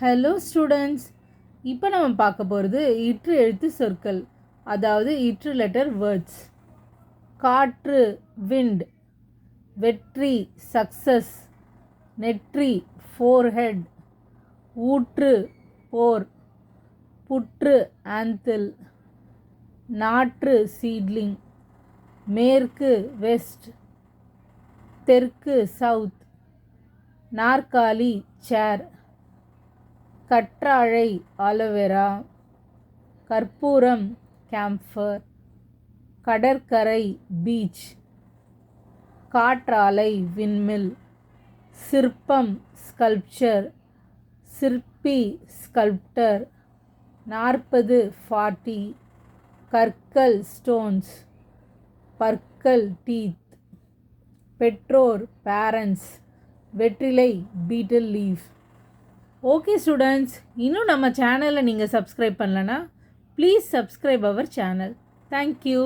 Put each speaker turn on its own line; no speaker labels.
Hello students இப்போ நம்ம பார்க்க போகிறது இற்று எழுத்து சொற்கள் அதாவது இற்று லெட்டர் வேர்ட்ஸ் காற்று விண்ட் வெற்றி சக்சஸ் நெற்றி ஃபோர்ஹெட் ஊற்று போர். புற்று ஆந்தில் நாற்று சீட்லிங் மேற்கு வெஸ்ட் தெற்கு சவுத் நாற்காலி சேர் கற்றாழை ஆலோவேரா கற்பூரம் கேம்ஃபர் கடற்கரை பீச் காற்றாலை விண்மில் சிற்பம் ஸ்கல்ப்சர் சிற்பி ஸ்கல்ப்டர் நாற்பது ஃபார்ட்டி கற்கள் ஸ்டோன்ஸ் பற்கள் டீத் பெற்றோர் பேரண்ட்ஸ் வெற்றிலை பீட்டில் லீஃப் ஓகே ஸ்டூடெண்ட்ஸ் இன்னும் நம்ம சேனலை நீங்கள் சப்ஸ்கிரைப் பண்ணலன்னா ப்ளீஸ் சப்ஸ்கிரைப் அவர் சேனல் தேங்க்யூ